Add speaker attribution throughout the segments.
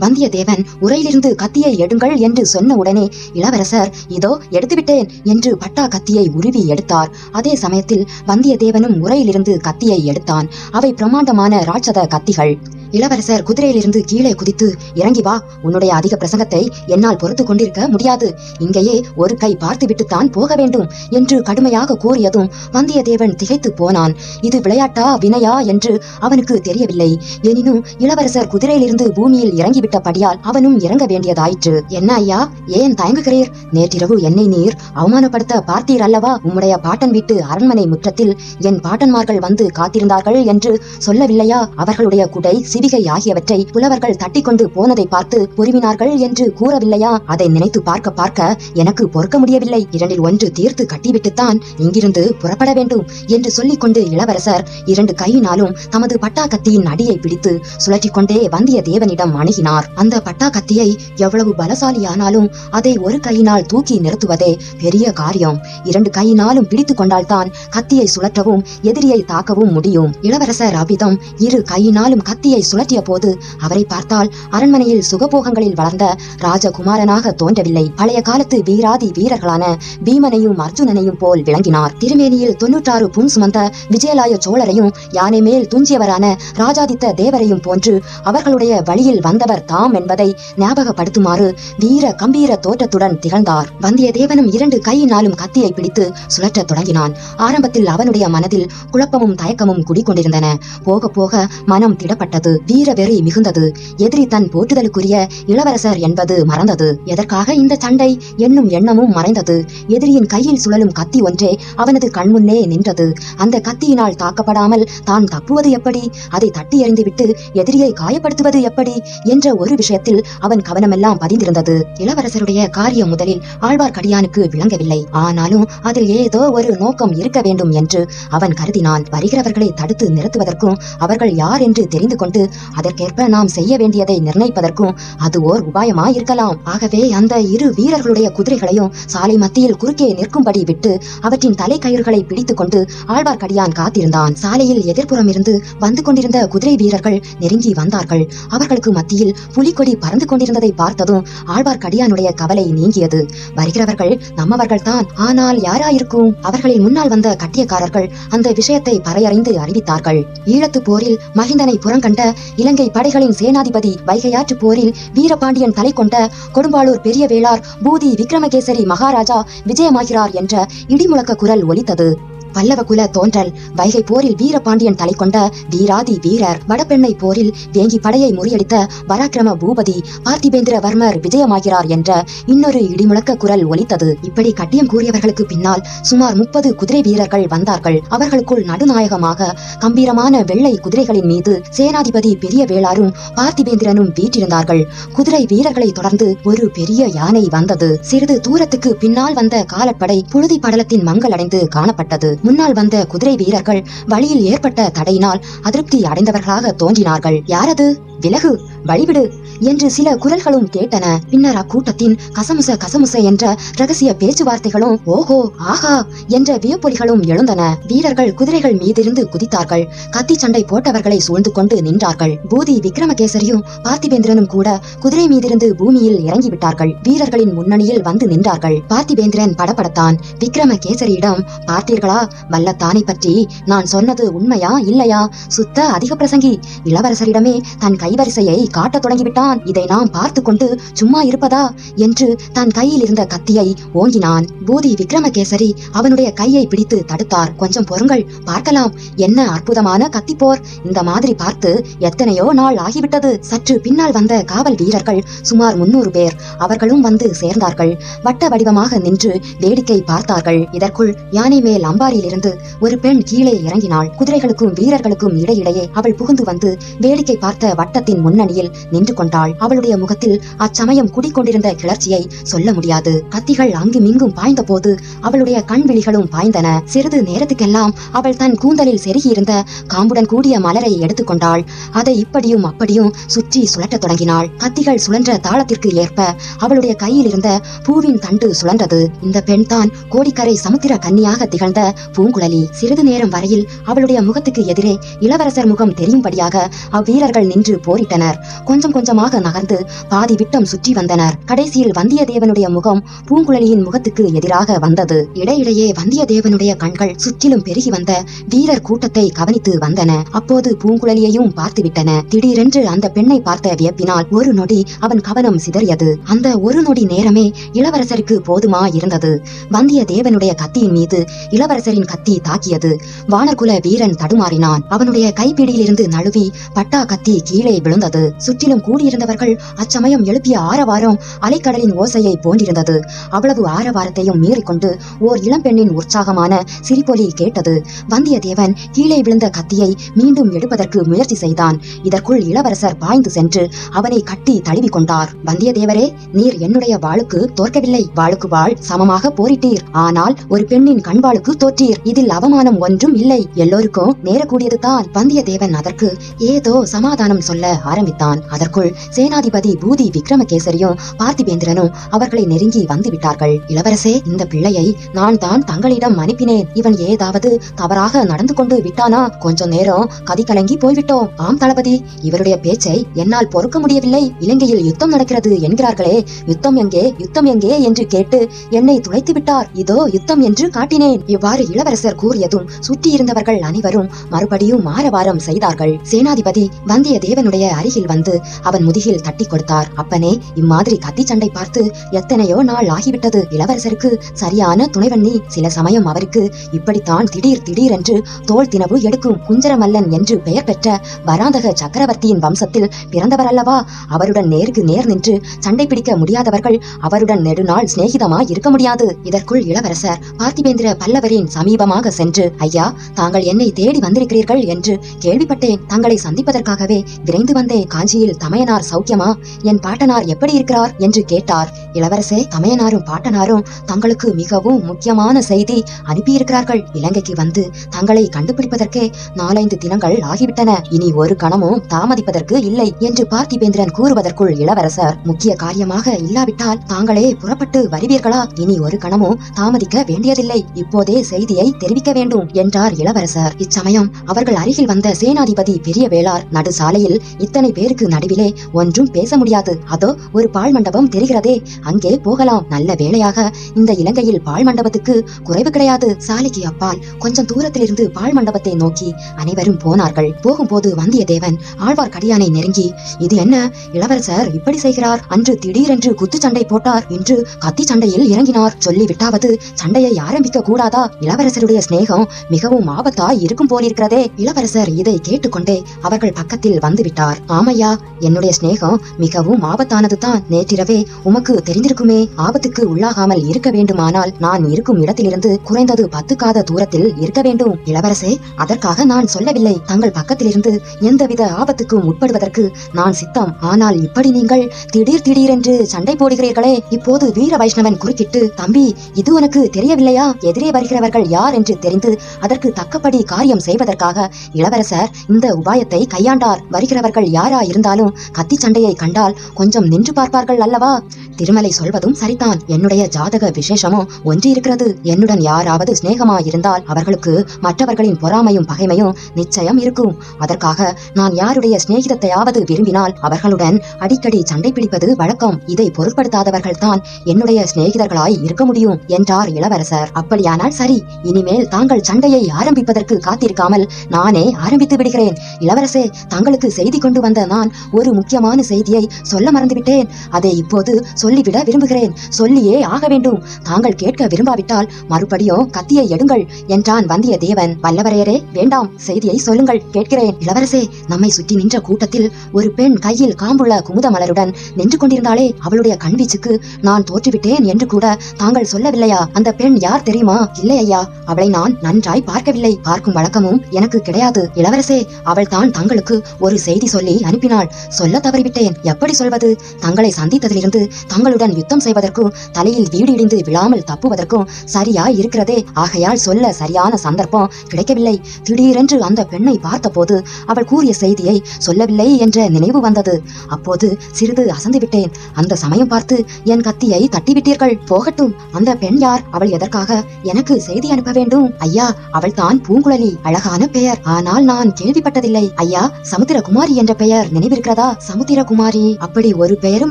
Speaker 1: வந்தியத்தேவன் உரையிலிருந்து கத்தியை எடுங்கள் என்று சொன்ன உடனே இளவரசர் இதோ எடுத்துவிட்டேன் என்று பட்டா கத்தியை உருவி எடுத்தார். அதே சமயத்தில் வந்தியத்தேவனும் உரையிலிருந்து கத்தியை எடுத்தான். அவை பிரமாண்டமான ராட்சத கத்திகள். இளவரசர் குதிரையிலிருந்து கீழே குதித்து இறங்கி வா. உன்னுடைய அதிக பிரசங்கத்தை என்னால் பொறுத்து கொண்டிருக்க முடியாது. இங்கேயே ஒரு கை பார்த்துவிட்டுத்தான் போக வேண்டும் என்று கடுமையாக கூறியதும் வந்தியத்தேவன் திகைத்து போனான். இது விளையாட்டா வினையா? என்று அவனுக்கு தெரியவில்லை. எனினும் இளவரசர் குதிரையிலிருந்து பூமியில் இறங்கிவிட்டபடியால் அவனும் இறங்க வேண்டியதாயிற்று. என்ன ஐயா? ஏன் தயங்குகிறீர்? நேற்றிரவு என்னை நீர் அவமானப்படுத்த பார்த்தீர் அல்லவா? உம்முடைய பாட்டன் வீட்டு அரண்மனை முற்றத்தில் என் பாட்டன்மார்கள் வந்து காத்திருந்தார்கள் என்று சொல்லவில்லையா? அவர்களுடைய குடை சிவி சிவிகை ஆகியவற்றை புலவர்கள் தட்டி கொண்டு போனதை பார்த்து பொறுவினார்கள் என்று கூறவில்லையா? அதை நினைத்து பார்க்க பார்க்க எனக்கு பொறுக்க முடியவில்லை. இரண்டில் ஒன்று தீர்த்து கட்டிவிட்டுத்தான் இங்கிருந்து புறப்பட வேண்டும் என்று சொல்லிக் கொண்டு இளவரசர் இரண்டு கையினாலும் தமது பட்டா கத்தியின் அடியை பிடித்து சுழற்றிக் கொண்டே வந்தியத்தேவனிடம் அணுகினார். அந்த பட்டா கத்தியை எவ்வளவு பலசாலியானாலும் அதை ஒரு கையினால் தூக்கி நிறுத்துவதே பெரிய காரியம். இரண்டு கையினாலும் பிடித்துக் கொண்டால்தான் கத்தியை சுழற்றவும் எதிரியை தாக்கவும் முடியும். இளவரசர் அவ்விதம் இரு கையினாலும் கத்தியை சுழற்றிய போது அவரை பார்த்தால் அரண்மனையில் சுகபோகங்களில் வளர்ந்த ராஜகுமாரனாக தோன்றவில்லை. பழைய காலத்து வீராதி வீரர்களான பீமனையும் அர்ஜுனனையும் போல் விளங்கினார். திருமேனியில் தொன்னூற்றாறு புன் சுமந்த விஜயலாய சோழரையும் யானை மேல் துஞ்சியவரான ராஜாதித்த தேவரையும் போன்று அவர்களுடைய வழியில் வந்தவர் தாம் என்பதை ஞாபகப்படுத்துமாறு வீர கம்பீர தோற்றத்துடன் திகழ்ந்தார். வந்தியத்தேவனும் இரண்டு கையினாலும் கத்தியை பிடித்து சுழற்றத் தொடங்கினான். ஆரம்பத்தில் அவனுடைய மனதில் குழப்பமும் தயக்கமும் குடிக்கொண்டிருந்தன போக போக மனம் திடப்பட்டது. வீர வெறி மிகுந்தது. எதிரி தன் போற்றுதலுக்குரிய இளவரசர் என்பது மறந்தது. எதற்காக இந்த சண்டை? என்னும் எண்ணமும் மறைந்தது. எதிரியின் கையில் சுழலும் கத்தி ஒன்றே அவனது கண்முன்னே நின்றது. அந்த கத்தியினால் தாக்கப்படாமல் தான் தப்புவது எப்படி? அதை தட்டி எறிந்துவிட்டு எதிரியை காயப்படுத்துவது எப்படி? என்ற ஒரு விஷயத்தில் அவன் கவனமெல்லாம் பதிந்திருந்தது. இளவரசருடைய காரியம் முதலில் ஆழ்வார்க்கடியானுக்கு விளங்கவில்லை. ஆனாலும் அதில் ஏதோ ஒரு நோக்கம் இருக்க வேண்டும் என்று அவன் கருதினான். வருகிறவர்களை தடுத்து நிறுத்துவதற்கும் அவர்கள் யார் என்று தெரிந்து கொண்டு அதற்கேற்ப நாம் செய்ய வேண்டியதை நிர்ணயிப்பதற்கும் அது ஓர் உபாயமாயிருக்கலாம். ஆகவே அந்த இரு வீரர்களுடைய குதிரைகளையும் சாலை மத்தியில் குறுக்கே நிற்கும்படி விட்டு அவற்றின் தலைக்கயிறுகளை பிடித்துக் கொண்டு ஆழ்வார்க்கடியான் காத்திருந்தான். சாலையில் எதிர்ப்புறம் இருந்து வந்து கொண்டிருந்த குதிரை வீரர்கள் நெருங்கி வந்தார்கள். அவர்களுக்கு மத்தியில் புலிக்கொடி பறந்து கொண்டிருந்ததை பார்த்ததும் ஆழ்வார்க்கடியானுடைய கவலை நீங்கியது. வருகிறவர்கள் நம்மவர்கள் தான் ஆனால் யாராயிருக்கும்? அவர்களின் முன்னால் வந்த கட்டியக்காரர்கள் அந்த விஷயத்தை பறையறைந்து அறிவித்தார்கள். ஈழத்து போரில் மகிந்தனை புறங்கண்ட இலங்கை படைகளின் சேனாதிபதி வைகையாற்று போரில் வீரபாண்டியன் தலை கொண்ட கொடும்பாளூர் பெரிய வேளார் பூதி விக்ரமகேசரி மகாராஜா விஜயமாகிறார் என்ற இடிமுழக்க குரல் ஒலித்தது. பல்லவ குல தோன்றல். வைகை போரில் வீரபாண்டியன் தலை கொண்ட வீராதி வீரர் வடபெண்ணை போரில் வேங்கி படையை முறியடித்த பராக்கிரம பூபதி பார்த்திபேந்திர வர்மர் விஜயமாகிறார் என்ற இன்னொரு இடிமுழக்க குரல் ஒலித்தது. இப்படி கட்டியம் கூறியவர்களுக்கு பின்னால் சுமார் முப்பது குதிரை வீரர்கள் வந்தார்கள். அவர்களுக்குள் நடுநாயகமாக கம்பீரமான வெள்ளை குதிரைகளின் மீது சேனாதிபதி பெரிய வேளாரும் பார்த்திபேந்திரனும் வீற்றிருந்தார்கள். குதிரை வீரர்களை தொடர்ந்து ஒரு பெரிய யானை வந்தது. சிறிது தூரத்துக்கு பின்னால் வந்த காலப்படை புழுதி படலத்தின் மங்களடைந்து காணப்பட்டது. முன்னால் வந்த குதிரை வீரர்கள் வழியில் ஏற்பட்ட தடையினால் அதிருப்தி அடைந்தவர்களாக தோன்றினார்கள். யாரது? விலகு. வழிவிடு. என்று சில குரல்களும் கேட்டன. பின்னர் அக்கூட்டத்தின் கசமுச கசமுச என்ற ரகசிய பேச்சுவார்த்தைகளும் ஓஹோ ஆஹா என்ற வியப்பொலிகளும் எழுந்தன. வீரர்கள் குதிரைகள் மீதிருந்து குதித்தார்கள். கத்தி சண்டை போட்டவர்களை சூழ்ந்து கொண்டு நின்றார்கள். பூதி விக்ரமகேசரியும் பார்த்திபேந்திரனும் கூட குதிரை மீதிருந்து பூமியில் இறங்கிவிட்டார்கள் வீரர்களின் முன்னணியில் வந்து நின்றார்கள். பார்த்திபேந்திரன் படபடத்தான் விக்ரமகேசரியிடம் பார்த்தீர்களா? வல்லத்தானை பற்றி நான் சொன்னது உண்மையா இல்லையா? சுத்த அதிக பிரசங்கி இளவரசரிடமே தன் கைவரிசையை காட்டத் தொடங்கிவிட்டான். தான் இதை நாம் பார்த்து கொண்டு சும்மா இருப்பதா என்று தன் கையில் இருந்த கத்தியை ஓங்கினான். பூதி விக்ரமகேசரி அவனுடைய கையை பிடித்து தடுத்தார். கொஞ்சம் பொறுங்கள் பார்க்கலாம். என்ன அற்புதமான கத்திப்போர். இந்த மாதிரி பார்த்து எத்தனையோ நாள் ஆகிவிட்டது. சற்று பின்னால் வந்த காவல் வீரர்கள் சுமார் முன்னூறு பேர் அவர்களும் வந்து சேர்ந்தார்கள். வட்ட வடிவமாக நின்று வேடிக்கை பார்த்தார்கள். இதற்குள் யானை மேல் அம்பாரியிலிருந்து ஒரு பெண் கீழே இறங்கினாள். குதிரைகளுக்கும் வீரர்களுக்கும் இடையிடையே அவள் புகுந்து வந்து வேடிக்கை பார்த்த வட்டத்தின் முன்னணியில் நின்று கொண்டாள். கொண்டாள். அவளுடைய முகத்தில் அச்சமயம் குடிக்கொண்டிருந்த கிளர்ச்சியை சொல்ல முடியாது. கத்திகள் அங்குமிங்கும் பாய்ந்த போது அவளுடைய கண் விழிகளும் பாய்ந்தன. சிறிது நேரத்துக்கெல்லாம் அவள் தன் கூந்தலில் செருகியிருந்த காம்புடன் கூடிய மலரை எடுத்துக்கொண்டாள். அதை இப்படியும் அப்படியும் சுற்றி சுழற்ற தொடங்கினாள். கத்திகள் சுழன்ற தாளத்திற்கு ஏற்ப அவளுடைய கையில் இருந்த பூவின் தண்டு சுழன்றது. இந்த பெண் தான் கோடிக்கரை சமுத்திர கன்னியாக திகழ்ந்த பூங்குழலி. சிறிது நேரம் வரையில் அவளுடைய முகத்துக்கு எதிரே இளவரசர் முகம் தெரியும்படியாக அவ்வீரர்கள் நின்று போரிட்டனர். கொஞ்சம் வேகமாக நகர்ந்து பாதி விட்டம் சுற்றி வந்தனர். கடைசியில் வந்தியத்தேவனுடைய முகம் பூங்குழலியின் முகத்துக்கு எதிராக வந்தது. இடையிடையே வந்தியத்தேவனுடைய கண்கள் சுற்றிலும் பெருகி வந்த வீரர் கூட்டத்தை கவனித்து வந்தன. அப்போது பூங்குழலியையும் பார்த்துவிட்டன திடீரென்று அந்த பெண்ணை பார்த்த வியப்பினால் ஒரு நொடி அவன் கவனம் சிதறியது. அந்த ஒரு நொடி நேரமே இளவரசருக்கு போதுமா இருந்தது. வந்தியத்தேவனுடைய கத்தியின் மீது இளவரசரின் கத்தி தாக்கியது. வானர்குல வீரன் தடுமாறினான். அவனுடைய கைப்பிடியிலிருந்து நழுவி பட்டா கத்தி கீழே விழுந்தது. சுற்றிலும் கூடியிருந்த கொண்டிருந்தவர்கள் அச்சமயம் எழுப்பிய ஆரவாரம் அலைக்கடலின் ஓசையை போன்றிருந்தது. அவ்வளவு ஆரவாரத்தையும் மீறிக்கொண்டு ஓர் இளம்பெண்ணின் உற்சாகமான சிரிப்பொலி கேட்டது. வந்தியத்தேவன் கீழே விழுந்த கத்தியை மீண்டும் எடுப்பதற்கு முயற்சி செய்தான். இதற்குள் இளவரசர் பாய்ந்து சென்று அவனை கட்டி தழுவி கொண்டார் வந்தியத்தேவரே நீர் என்னுடைய வாளுக்கு தோற்கவில்லை. வாளுக்கு வாள் சமமாக போரிட்டீர். ஆனால் ஒரு பெண்ணின் கண்வாளுக்கு தோற்றீர். இதில் அவமானம் ஒன்றும் இல்லை. எல்லோருக்கும் நேரக்கூடியதுதான். வந்தியத்தேவன் அதற்கு ஏதோ சமாதானம் சொல்ல ஆரம்பித்தான். அதற்குள் சேனாதிபதி பூதி விக்ரமகேசரியும் பார்த்திபேந்திரனும் அவர்களை நெருங்கி வந்து விட்டார்கள் இளவரசே இந்த பிள்ளையை நான் தான் தங்களிடம் அனுப்பினேன். இவன் ஏதாவது தவறாக நடந்து கொண்டு விட்டானா? கொஞ்ச நேரம் கதி கலங்கி போய்விட்டோம் ஆம் தளபதி. இவருடைய பேச்சை என்னால் பொறுக்க முடியவில்லை. இலங்கையில் யுத்தம் நடக்கிறது என்கிறார்களே. யுத்தம் எங்கே? யுத்தம் எங்கே? என்று கேட்டு என்னை துளைத்து விட்டார். இதோ யுத்தம் என்று காட்டினேன். இவ்வாறு இளவரசர் கூறியதும் சுற்றியிருந்தவர்கள் அனைவரும் மறுபடியும் ஆரவாரம் செய்தார்கள். சேனாதிபதி வந்தியத்தேவனுடைய அருகில் வந்து அவன் முதுகில் தட்டி கொடுத்தார். அப்பனே இம்மாதிரி கத்தி சண்டை பார்த்து எத்தனையோ நாள் ஆகிவிட்டது. இளவரசருக்கு சரியான துணைவண்ணி. சில சமயம் அவருக்கு இப்படித்தான் திடீர் திடீரென்று தோல் தினவு எடுக்கும் குஞ்சரமல்லன் என்று பெயர் பெற்ற வராந்தக சக்கரவர்த்தியின் வம்சத்தில் பிறந்தவர் அல்லவா அவருடன் நேருக்கு நேர் நின்று சண்டை பிடிக்க முடியாதவர்கள் அவருடன் நெடுநாள் சிநேகிதமா இருக்க முடியாது. இதற்குள் இளவரசர் பார்த்திபேந்திர பல்லவரின் சமீபமாக சென்று ஐயா தாங்கள் என்னை தேடி வந்திருக்கிறீர்கள் என்று கேள்விப்பட்டேன். தங்களை சந்திப்பதற்காகவே விரைந்து வந்தேன். காஞ்சியில் தமையனார் சௌக்கியமா? என் பாட்டனார் எப்படி இருக்கிறார் என்று கேட்டார். இளவரசே தமையனாரும் பாட்டனாரும் தங்களுக்கு மிகவும் முக்கியமான செய்தி அனுப்பியிருக்கிறார்கள். இலங்கைக்கு வந்து தங்களை கண்டுபிடிப்பதற்கே நாலைந்து தினங்கள் ஆகிவிட்டன. இனி ஒரு கணமும் தாமதிப்பதற்கு இல்லை என்று பார்த்திபேந்திரன் கூறுவதற்குள் இளவரசர் முக்கிய காரியமாக இல்லாவிட்டால் தாங்களே புறப்பட்டு வருவீர்களா? இனி ஒரு கணமும் தாமதிக்க வேண்டியதில்லை. இப்போதே செய்தியை தெரிவிக்க வேண்டும் என்றார் இளவரசர். இச்சமயம் அவர்கள் அருகில் வந்த சேனாதிபதி பெரிய வேளார் நடு சாலையில் இத்தனை பேருக்கு நடுவிலே ஒன்றும் பேச முடியாது. அதோ ஒரு பாழ் மண்டபம் தெரிகிறதே. அங்கே போகலாம். நல்ல வேளையாக. இந்த இலங்கையில் பாழ் மண்டபத்துக்கு குறைவு கிடையாது. சாலைக்கு அப்பால் கொஞ்சம் தூரத்திலிருந்து பால் மண்டபத்தை நோக்கி அனைவரும் போனார்கள். போகும்போது வந்தியத்தேவன் ஆழ்வார்க்கடியானை நெருங்கி இது என்ன? இளவரசர் இப்படி செய்கிறார். அன்று திடீரென்று குத்துச்சண்டை போட்டார். இன்று கத்தி சண்டையில் இறங்கினார். சொல்லிவிட்டாவது சண்டையை ஆரம்பிக்க கூடாதா? இளவரசருடைய சிநேகம் மிகவும் ஆபத்தாய் இருக்கும் போலிருக்கிறதே. இளவரசர் இதை கேட்டுக்கொண்டே அவர்கள் பக்கத்தில் வந்துவிட்டார். ஆமையா என்னுடைய சிநேகம் மிகவும் ஆபத்தானதுதான். நேற்றிரவே உமக்கு தெரிந்திருக்குமே ஆபத்துக்கு உள்ளாகாமல் இருக்க வேண்டுமானால் நான் இருக்கும் இடத்திலிருந்து குறைந்தது பத்து காத தூரத்தில் இருக்க வேண்டும். இளவரசே அதற்காக நான் சொல்லவில்லை. தங்கள் பக்கத்திலிருந்து எந்தவித ஆபத்துக்கும் உட்படுவதற்கு நான் சித்தம். ஆனால் இப்படி நீங்கள் திடீர் திடீரென்று சண்டை போடுகிறீர்களே. இப்போது வீர வைஷ்ணவன் குறுக்கிட்டு தம்பி இது உனக்கு தெரியவில்லையா? எதிரே வருகிறவர்கள் யார் என்று தெரிந்து அதற்கு தக்கபடி காரியம் செய்வதற்காக இளவரசர் இந்த உபாயத்தை கையாண்டார். வருகிறவர்கள் யாரா இருந்தாலும் கத்தி சண்டையை கண்டால் கொஞ்சம் நின்று பார்ப்பார்கள் அல்லவா? திருமலை சொல்வதும் சரிதான். என்னுடைய ஜாதக விசேஷமும் ஒன்று இருக்கிறது. என்னுடன் யாராவது சிநேகமாயிருந்தால் அவர்களுக்கு மற்றவர்களின் பொறாமையும் பகைமையும் நிச்சயம் இருக்கும். அதற்காக நான் யாருடைய சிநேகிதத்தையாவது விரும்பினால் அவர்களுடன் அடிக்கடி சண்டை பிடிப்பது வழக்கம். இதை பொருட்படுத்தாதவர்கள் தான் என்னுடைய சிநேகிதர்களாய் இருக்க முடியும் என்றார் இளவரசர். அப்படியானால் சரி இனிமேல் தாங்கள் சண்டையை ஆரம்பிப்பதற்கு காத்திருக்காமல் நானே ஆரம்பித்து விடுகிறேன். இளவரசே தங்களுக்கு செய்தி கொண்டு வந்த நான் ஒரு முக்கிய முக்கியமான செய்தியை சொல்ல மறந்துவிட்டேன். அதை இப்போது சொல்லிவிட விரும்புகிறேன். சொல்லியே ஆக வேண்டும். தாங்கள் கேட்க விரும்பாவிட்டால் மறுபடியும் கத்தியை எடுங்கள் என்றான் வந்தியத்தேவன். வல்லவரையரே வேண்டாம். செய்தியை சொல்லுங்கள். கேட்கிறேன். இளவரசே நம்மை சுற்றி நின்ற கூட்டத்தில் ஒரு பெண் கையில் காம்புள்ள குமுத மலருடன் நின்று கொண்டிருந்தாளே. அவளுடைய கண்வீச்சுக்கு நான் தோற்றுவிட்டேன் என்று கூட தாங்கள் சொல்லவில்லையா? அந்த பெண் யார் தெரியுமா? இல்லை ஐயா. அவளை நான் நன்றாய் பார்க்கவில்லை. பார்க்கும் வழக்கமும் எனக்கு கிடையாது. இளவரசே அவள் தான் தங்களுக்கு ஒரு செய்தி சொல்லி அனுப்பினாள். சொல்ல தவறிவிட்டேன். எப்படி சொல்வது? தங்களை சந்தித்ததிலிருந்து தங்களுடன் யுத்தம் செய்வதற்கும் தலையில் வீடு இடிந்து விழாமல் தப்புவதற்கும் சரியா இருக்கிறதே ஆகையால் சொல்ல சரியான சந்தர்ப்பம் கிடைக்கவில்லை. திடீரென்று அந்த பெண்ணை பார்த்தபோது அவள் கூறிய செய்தியை சொல்லவில்லை என்ற நினைவு வந்தது. அப்போது சிறிது அசந்து விட்டேன் அந்த சமயம் பார்த்து என் கத்தியை தட்டிவிட்டீர்கள். போகட்டும். அந்த பெண் யார்? அவள் எதற்காக எனக்கு செய்தி அனுப்ப வேண்டும்? ஐயா அவள் தான் பூங்குழலி. அழகான பெயர். ஆனால் நான் கேள்விப்பட்டதில்லை. ஐயா சமுத்திரகுமாரி என்ற பெயர் நினைவிருக்கிறதா? சமுத்திரகுமாரி அப்படி ஒரு பெயரும்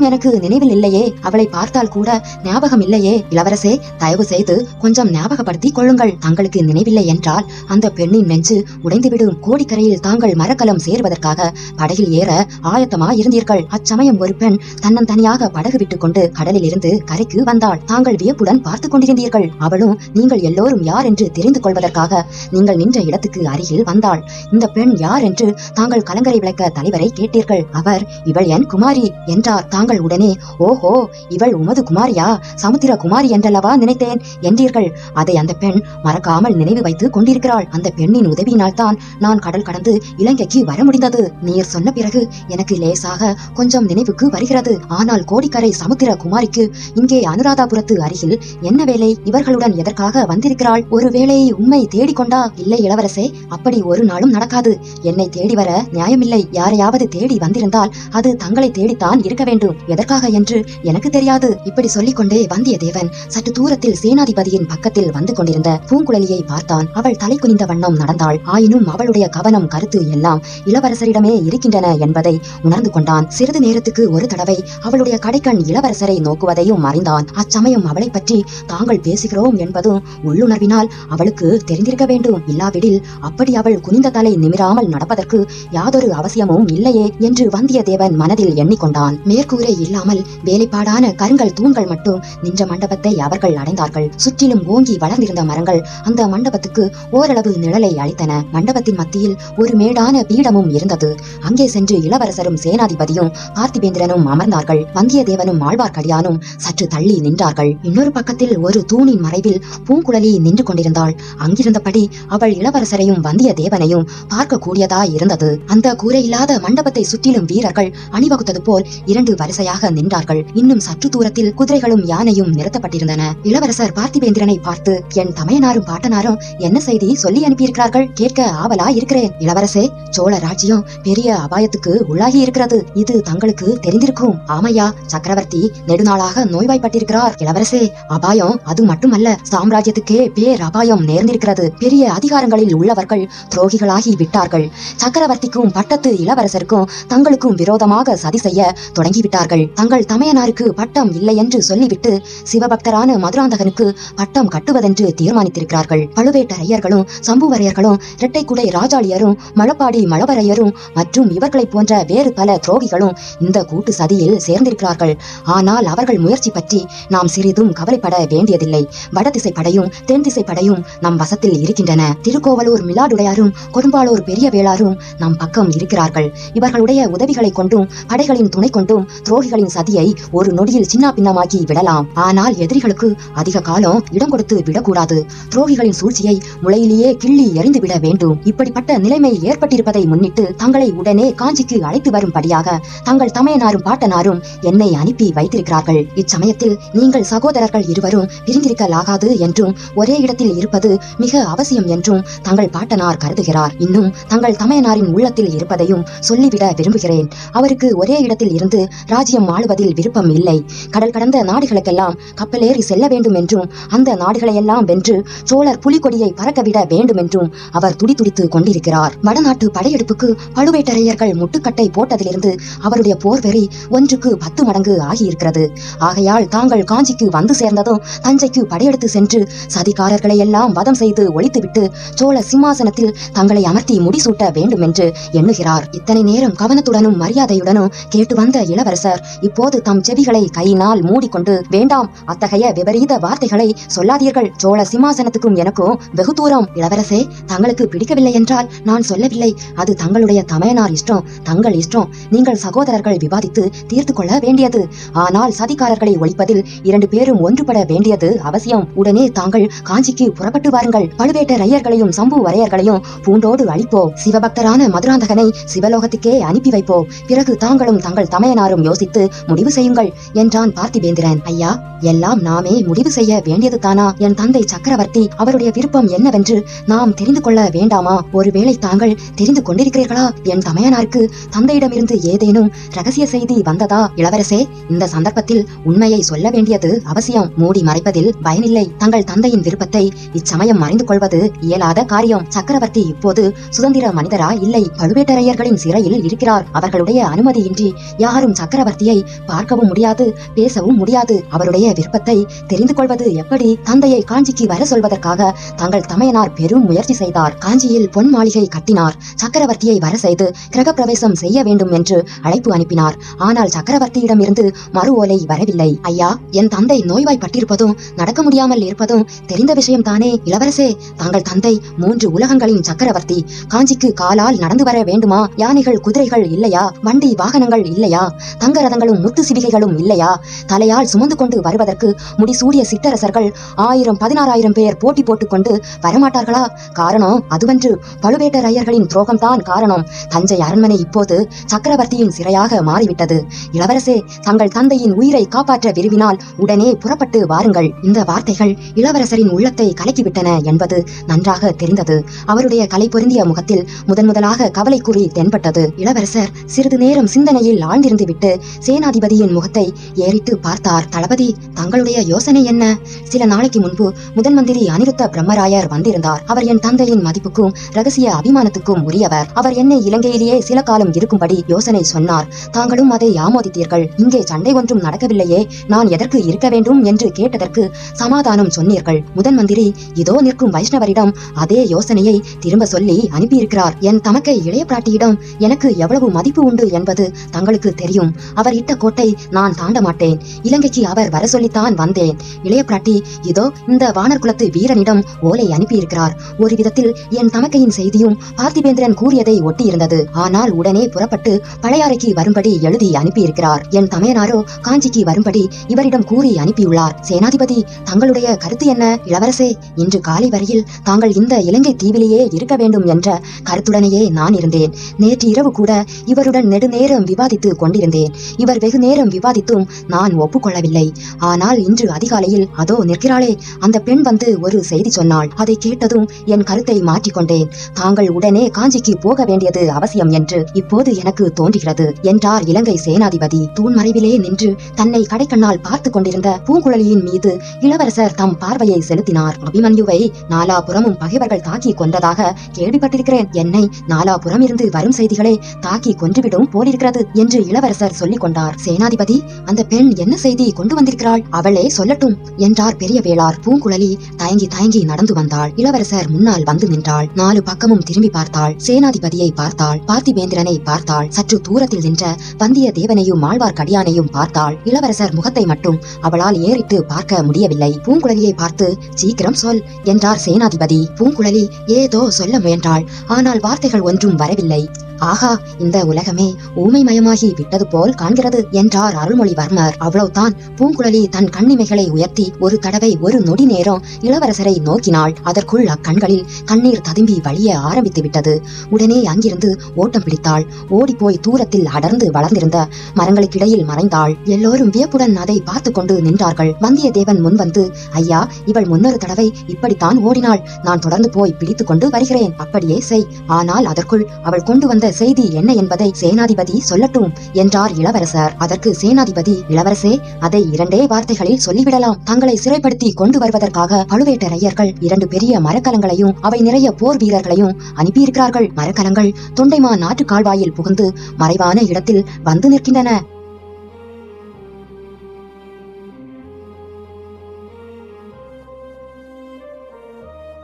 Speaker 1: எனக்கு நினைவில் இல்லையே. அவளை பார்த்தால் கூட ஞாபகம் இல்லையே. இளவரசே தயவு செய்து கொஞ்சம் ஞாபகப்படுத்திக் கொள்ளுங்கள். தங்களுக்கு நினைவில்லை என்றால் அந்த பெண்ணின் நெஞ்சு உடைந்துவிடும். கோடிக்கரையில் தாங்கள் மரக்கலம் சேருவதற்காக படகில் ஏற ஆயத்தமா இருந்தீர்கள். அச்சமயம் ஒரு பெண் தன்னந்தனியாக படகு விட்டுக் கொண்டு கடலில் இருந்து கரைக்கு வந்தாள். தாங்கள் வியப்புடன் பார்த்துக் கொண்டிருந்தீர்கள். அவளும் நீங்கள் எல்லோரும் யார் என்று தெரிந்து கொள்வதற்காக நீங்கள் நின்ற இடத்துக்கு அருகில் வந்தாள். இந்த பெண் யார் என்று தாங்கள் கலங்கரை விளக்க தலைவரை கேட்டீர்கள். அவர் இவள் என் குமாரி என்றார் தாங்கள் உடனே ஓஹோ இவள் உமது குமாரியா? சமுத்திர குமாரி என்றல்லவா நினைத்தேன்? என்றீர்கள். அதை அந்த பெண் மறக்காமல் நினைவு வைத்து கொண்டிருக்கிறாள். அந்த பெண்ணின் உதவியினால் தான் நான் கடல் கடந்து இலங்கைக்கு வர முடிந்தது. நீர் சொன்ன பிறகு எனக்கு லேசாக கொஞ்சம் நினைவுக்கு வருகிறது. ஆனால் கோடிக்கரை சமுத்திர குமாரிக்கு இங்கே அனுராதாபுரத்து அருகில் என்ன வேலை? இவர்களுடன் எதற்காக வந்திருக்கிறாள்? ஒருவேளை உண்மை தேடிக்கொண்டா? இல்லை இளவரசே அப்படி ஒரு நாளும் நடக்காது. என்னை தேடி வர நியாயமில்லை. யாரையாவது தேடி வந்திருந்தால் அது தங்களை தேடித்தான் இருக்க வேண்டும். எதற்காக என்று எனக்கு தெரியாது. இப்படி சொல்லிக்கொண்டே வந்தியத்தேவன் சற்று தூரத்தில் சேனாதிபதியின் பக்கத்தில் வந்து கொண்டிருந்த பூங்குழலியை பார்த்தான். அவள் தலை குனிந்த வண்ணம் நடந்தாள். ஆயினும் அவளுடைய கவனம் கருத்து எல்லாம் இளவரசரிடமே இருக்கின்றன என்பதை உணர்ந்து கொண்டான். சிறிது நேரத்துக்கு ஒரு தடவை அவளுடைய கடைக்கண் இளவரசரை நோக்குவதையும் அறிந்தான். அச்சமயம் அவளை பற்றி தாங்கள் பேசுகிறோம் என்பதும் உள்ளுணர்வினால் அவளுக்கு தெரிந்திருக்க வேண்டும். இல்லாவிடில் அப்படி அவள் குனிந்த தலை நிமிராமல் நடப்பதற்கு யாதொரு அவசியமும் இல்லையே என்று வந்தியத்தேவன் வந்தியத்தேவன் மனதில் எண்ணிக்கொண்டான். மேற்கூரை இல்லாமல் வேலைப்பாடான கருங்கல் தூண்கள் மட்டும் நின்ற மண்டபத்தை அவர்கள் அடைந்தார்கள். சுற்றிலும் ஓங்கி வளர்ந்திருந்த மரங்கள் அந்த மண்டபத்துக்கு ஓரளவு நிழலை அளித்தன. மண்டபத்தின் மத்தியில் ஒரு மேடான பீடமும் இருந்தது. அங்கே சென்று இளவரசரும் சேனாதிபதியும் பார்த்திபேந்திரனும் அமர்ந்தார்கள். வந்தியத்தேவனும் ஆழ்வார்க்கடியானும் சற்று தள்ளி நின்றார்கள். இன்னொரு பக்கத்தில் ஒரு தூணின் மறைவில் பூங்குழலி நின்று கொண்டிருந்தாள். அங்கிருந்தபடி அவள் இளவரசரையும் வந்தியத்தேவனையும் பார்க்கக்கூடியதாய் இருந்தது அந்த கூரையில்லாத மண்டபத்தை சுற்றிலும் வீரர்கள் வீரர்கள் அணிவகுத்தது போல் இரண்டு வரிசையாக நின்றார்கள். இன்னும் சற்று தூரத்தில் குதிரைகளும் யானையும் நிறுத்தப்பட்டிருந்தன. இளவரசர் பார்த்திபேந்திரனை பார்த்து என் தமையனாரும் பாட்டனாரும் என்ன செய்தி சொல்லி அனுப்பியிருக்கிறார்கள்? கேட்க ஆவலா இருக்கிறேன் இளவரசே சோழ ராஜ்யம் பெரிய அபாயத்துக்கு உள்ளாகி இருக்கிறது இது தங்களுக்கு தெரிந்திருக்கும். ஆமையா சக்கரவர்த்தி நெடுநாளாக நோய்வாய்ப்பட்டிருக்கிறார். இளவரசே அபாயம் அது மட்டுமல்ல. சாம்ராஜ்யத்துக்கே பேர் அபாயம் நேர்ந்திருக்கிறது. பெரிய அதிகாரங்களில் உள்ளவர்கள் துரோகிகளாகி விட்டார்கள். சக்கரவர்த்திக்கும் பட்டத்து இளவரசருக்கும் தங்களுக்கும் விரோதமாக சதி செய்ய தொடங்கிவிட்டார்கள். தங்கள் தமையனாருக்கு பட்டம் இல்லை என்று சொல்லிவிட்டு சிவபக்தரான மதுராந்தகனுக்கு பட்டம் கட்டுவதென்று தீர்மானித்திருக்கிறார்கள். பழுவேட்டரையர்களும் சம்புவரையர்களும் இரட்டைக்குடை ராஜாளியரும் மழப்பாடி மழவரையரும் மற்றும் இவர்களைப் போன்ற வேறு பல துரோகிகளும் இந்த கூட்டு சதியில் சேர்ந்திருக்கிறார்கள். ஆனால் அவர்கள் முயற்சி பற்றி நாம் சிறிதும் கவலைப்பட வேண்டியதில்லை. வடதிசை படையும் தென் திசை படையும் நம் வசத்தில் இருக்கின்றன. திருக்கோவலூர் மிலாடுடையாரும் கொடும்பாளூர் பெரிய வேளாரும் நம் பக்கம் இருக்கிறார்கள். இவர்களுடைய உதவிகளை கொண்டும் படைகளின் துணை கொண்டும் துரோகிகளின் சதியை ஒரு நொடியில் சின்ன பின்னமாக்கி விடலாம். ஆனால் எதிரிகளுக்கு அதிக காலம் இடம் கொடுத்து விடக்கூடாது. துரோகிகளின் சூழ்ச்சியை முளையிலேயே கிள்ளி எறிந்துவிட வேண்டும். இப்படிப்பட்ட நிலைமை ஏற்பட்டிருப்பதை முன்னிட்டு தங்களை உடனே காஞ்சிக்கு அழைத்து வரும்படியாக தங்கள் தமையனாரும் பாட்டனாரும் என்னை அனுப்பி வைத்திருக்கிறார்கள். இச்சமயத்தில் நீங்கள் சகோதரர்கள் இருவரும் பிரிந்திருக்கலாகாது என்றும் ஒரே இடத்தில் இருப்பது மிக அவசியம் என்றும் தங்கள் பாட்டனார் கருதுகிறார். இன்னும் தங்கள் தமையனாரின் உள்ளத்தில் இருப்பதையும் சொல்லிவிட விரும்புகிறேன். அவருக்கு ஒரே இடத்தில் இருந்து ராஜ்யம் ஆளுவதில் விருப்பம் இல்லை. கடல் கடந்த நாடுகளுக்கெல்லாம் கப்பலேறி செல்ல வேண்டும் என்றும் அந்த நாடுகளையெல்லாம் வென்று சோழர் புலிகொடியை பறக்கவிட வேண்டும் என்றும் அவர் துடிதுடித்து கொண்டிருக்கிறார். வடநாட்டு படையெடுப்புக்கு பழுவேட்டரையர்கள் முட்டுக்கட்டை போட்டதிலிருந்து அவருடைய போர்வெறி ஒன்றுக்கு பத்து மடங்கு ஆகியிருக்கிறது. ஆகையால் தாங்கள் காஞ்சிக்கு வந்து சேர்ந்ததும் தஞ்சைக்கு படையெடுத்து சென்று சதிகாரர்களை எல்லாம் வதம் செய்து ஒழித்துவிட்டு சோழ சிம்மாசனத்தில் தங்களை அமர்த்தி முடிசூட்ட வேண்டும் என்று எண்ணுகிறார். இத்தனை நேரம் கவனத்துடனும் மரியாதையுடனும் கேட்டு வந்த இளவரசர் இப்போது தம் செவிகளை கையினால் மூடிக்கொண்டு வேண்டாம் அத்தகைய விபரீத வார்த்தைகளை சொல்லாதீர்கள். சோழ சிம்மாசனத்துக்கும் எனக்கும் வெகு தூரம். இளவரசே தங்களுக்கு பிடிக்கவில்லை என்றால் நான் சொல்லவில்லை. அது தங்களுடைய தமையனார் இஷ்டம் தங்கள் இஷ்டம். நீங்கள் சகோதரர்கள் விவாதித்து தீர்த்து கொள்ள வேண்டியது. ஆனால் சதிகாரர்களை ஒழிப்பதில் இரண்டு பேரும் ஒன்றுபட வேண்டியது அவசியம். உடனே தாங்கள் காஞ்சிக்கு புறப்பட்டு வாருங்கள். பழுவேட்டரையர்களையும் சம்பு வரையர்களையும் பூண்டோடு அழிப்போம். சிவபக்தரான மதுராந்தகனை சிவலோகத்துக்கே அனுப்பி வைப்போம். பிறகு தாங்களும் தங்கள் தமையனாரும் யோசித்து முடிவு செய்யுங்கள் என்றான் பார்த்திபேந்திரன். ஐயா எல்லாம் நாமே முடிவு செய்ய வேண்டியது தானா? என் தந்தை சக்கரவர்த்தி அவருடைய விருப்பம் என்னவென்று நாம் தெரிந்து கொள்ள வேண்டாமா? ஒருவேளை தாங்கள் தெரிந்து கொண்டிருக்கிறீர்களா? என் தமையனாருக்கு தந்தையிடமிருந்து ஏதேனும் ரகசிய செய்தி வந்ததா? இளவரசே இந்த சந்தர்ப்பத்தில் உண்மையை சொல்ல வேண்டியது அவசியம். மூடி மறைப்பதில் பயனில்லை. தங்கள் தந்தையின் விருப்பத்தை இச்சமயம் அறிந்து கொள்வது இயலாத காரியம். சக்கரவர்த்தி இப்போது சுதந்திர மனிதரா இல்லை. பழுவேட்டரையர்களின் சிறையில் இருக்கிறார். அவர்களுடைய அவருடைய அனுமதியின்றி யாரும் சக்கரவர்த்தியை பார்க்கவும் முடியாது பேசவும் முடியாது. அவருடைய விருப்பத்தை தெரிந்து கொள்வது எப்படி? தந்தையை காஞ்சிக்கு வர சொல்வதற்காக தங்கள் தமையனார் பெரும் முயற்சி செய்தார். காஞ்சியில் பொன் மாளிகை கட்டினார். சக்கரவர்த்தியை வர செய்து கிரகப்பிரவேசம் செய்ய வேண்டும் என்று அழைப்பு அனுப்பினார். ஆனால் சக்கரவர்த்தியிடமிருந்து மறு ஓலை வரவில்லை. ஐயா என் தந்தை நோய்வாய்ப்பட்டிருப்பதும் நடக்க முடியாமல் இருப்பதும் தெரிந்த விஷயம் தானே? இளவரசே தங்கள் தந்தை மூன்று உலகங்களின் சக்கரவர்த்தி. காஞ்சிக்கு காலால் நடந்து வர வேண்டுமா? யானைகள் குதிரைகள் இல்லையா? வண்டி வாகனங்கள் இல்லையா? தங்க ரதங்களும் முத்து சிவிகைகளும் இல்லையா? தலையால் சுமந்து கொண்டு வருவதற்கு முடிசூடிய சிற்றரசர்கள் ஆயிரம் பதினாறாயிரம் பேர் போட்டி போட்டுக்கொண்டு வரமாட்டார்களா? காரணம் அதுவன்று பழுவேட்டரையர்களின் துரோகம்தான் காரணம். தஞ்சை அரண்மனை இப்போது சக்கரவர்த்தியின் சிறையாக மாறிவிட்டது. இளவரசே தங்கள் தந்தையின் உயிரை காப்பாற்ற விரும்பினால் உடனே புறப்பட்டு வாருங்கள். இந்த வார்த்தைகள் இளவரசரின் உள்ளத்தை கலக்கிவிட்டன என்பது நன்றாக தெரிந்தது. அவருடைய கலை பொருந்திய முகத்தில் முதன் முதலாக கவலைக்குறி தென்பட்டது. இளவரசர் சிறு சிறிது நேரம் சிந்தனையில் ஆழ்ந்திருந்து விட்டு சேனாதிபதியின் முகத்தை ஏறிட்டு பார்த்தார் தளபதி. தங்களுடைய யோசனை என்ன? சில நாளைக்கு முன்பு முதன் மந்திரி அனிருத்த பிரம்மராயர் வந்திருந்தார். அவர் என் தந்தையின் மதிப்புக்கும் ரகசிய அபிமானத்துக்கும் உரியவர். அவர் என்னை இலங்கையிலேயே சில காலம் இருக்கும்படி யோசனை சொன்னார். தாங்களும் அதை ஆமோதித்தீர்கள். இங்கே சண்டை ஒன்றும் நடக்கவில்லையே. நான் எதற்கு இருக்க வேண்டும் என்று கேட்டதற்கு சமாதானம் சொன்னீர்கள். முதன் மந்திரி இதோ நிற்கும் வைஷ்ணவரிடம் அதே யோசனையை திரும்ப சொல்லி அனுப்பியிருக்கிறார். என் தமக்கை இளைய பிராட்டியிடம் எனக்கு எவ்வளவு மதிப்பு உண்டு? உண்டு என்பது தங்களுக்கு தெரியும். அவர் இட்ட கோட்டை நான் தாண்ட மாட்டேன். இலங்கைக்கு அவர் வர சொல்லித்தான் வந்தேன். இளைய பிராட்டி இதோ இந்த வானர் குலத்து வீரனிடம் ஓலை அனுப்பியிருக்கிறார். ஒரு விதத்தில் என் தமக்கையின் செய்தியும் பார்த்திபேந்திரன் கூறியதை ஒட்டியிருந்தது. ஆனால் உடனே புறப்பட்டு பழையாறைக்கு வரும்படி எழுதி அனுப்பியிருக்கிறார். என் தமையனாரோ காஞ்சிக்கு வரும்படி இவரிடம் கூறி அனுப்பியுள்ளார். சேனாதிபதி தங்களுடைய கருத்து என்ன இளவரசே? இன்று காலை வரையில் தாங்கள் இந்த இலங்கை தீவிலேயே இருக்க வேண்டும் என்ற கருத்துடனேயே நான் இருந்தேன். நேற்று இரவு கூட இவருடன் நெடுநேரம் விவாதித்து கொண்டிருந்தேன். இவர் வெகு நேரம் விவாதித்தும் நான் ஒப்புக்கொள்ளவில்லை. ஆனால் இன்று அதிகாலையில் அதோ நிற்கிறாளே அந்த பெண் வந்து ஒரு செய்தி சொன்னாள். அதை கேட்டதும் என் கருத்தை மாற்றிக்கொண்டேன் தாங்கள் உடனே காஞ்சிக்கு போக வேண்டியது அவசியம் என்று இப்போது எனக்கு தோன்றுகிறது என்றார் இலங்கை சேனாதிபதி. தூண்மறைவிலே நின்று தன்னை கடைக்கண்ணால் பார்த்து கொண்டிருந்த பூங்குழலியின் மீது இளவரசர் தம் பார்வையை செலுத்தினார். அபிமன்யுவை நாலாபுறமும் பகைவர்கள் தாக்கி கொன்றதாக கேள்விப்பட்டிருக்கிறேன். என்னை நாலாபுறம் இருந்து வரும் செய்திகளே தாக்கி கொன்றுவிடும். போலிருக்கிறது என்று இளவரசர் சொல்லிக் கொண்டார். சேனாதிபதி அந்த பெண் என்ன செய்தி கொண்டு வந்திருக்கிறாள்? அவளே சொல்லட்டும் என்றார் பெரிய வேளார் பூங்குழலி தயங்கி தயங்கி நடந்து வந்தாள். இளவரசர் முன்னால் வந்து நின்றாள். நாலு பக்கமும் திரும்பி பார்த்தாள். சேனாதிபதியை பார்த்தாள். பார்த்திபேந்திரனை பார்த்தாள். சற்று தூரத்தில் நின்ற வந்தியத்தேவனையும் ஆழ்வார்க்கடியானையும் பார்த்தாள். இளவரசர் முகத்தை மட்டும் அவளால் ஏறிட்டு பார்க்க முடியவில்லை. பூங்குழலியை பார்த்து சீக்கிரம் சொல் என்றார் சேனாதிபதி. பூங்குழலி ஏதோ சொல்ல முயன்றாள். ஆனால் வார்த்தைகள் ஒன்றும் வரவில்லை. ஆகா இந்த உலகமே ஊமைமயமாகி விட்டது போல் காண்கிறது என்றார் அருள்மொழிவர்மர். அவ்வளவுதான் பூங்குழலி தன் கண்ணிமைகளை உயர்த்தி ஒரு தடவை ஒரு நொடி நேரம் இளவரசரை நோக்கினாள். அதற்குள் அக்கண்களில் கண்ணீர் ததும்பி வழிய ஆரம்பித்து விட்டது. உடனே அங்கிருந்து ஓட்டம் பிடித்தாள். ஓடிப்போய் தூரத்தில் அடர்ந்து வளர்ந்திருந்த மரங்களுக்கிடையில் மறைந்தாள். எல்லோரும் வியப்புடன் அதை பார்த்து கொண்டு நின்றார்கள். வந்தியத்தேவன் முன் வந்து ஐயா இவள் முன்னொரு தடவை இப்படித்தான் ஓடினாள். நான் தொடர்ந்து போய் பிடித்துக் கொண்டு வருகிறேன். அப்படியே செய். ஆனால் அதற்குள் அவள் கொண்டு வந்த செய்தி என்ன என்பதை சேனாதிபதி சொல்லட்டும் என்றார் இளவரசர். அதற்கு சேனாதிபதி இளவரசே அதை இரண்டே வார்த்தைகளில் சொல்லிவிடலாம். தங்களை சிறைப்படுத்தி கொண்டு வருவதற்காக பழுவேட்டரையர்கள் இரண்டு பெரிய மரக்கலங்களையும் அவை நிறைய போர் வீரர்களையும் அனுப்பியிருக்கிறார்கள். மரக்கலங்கள் தொண்டைமா நாட்டு கால்வாயில் புகுந்து மறைவான இடத்தில் வந்து நிற்கின்றன.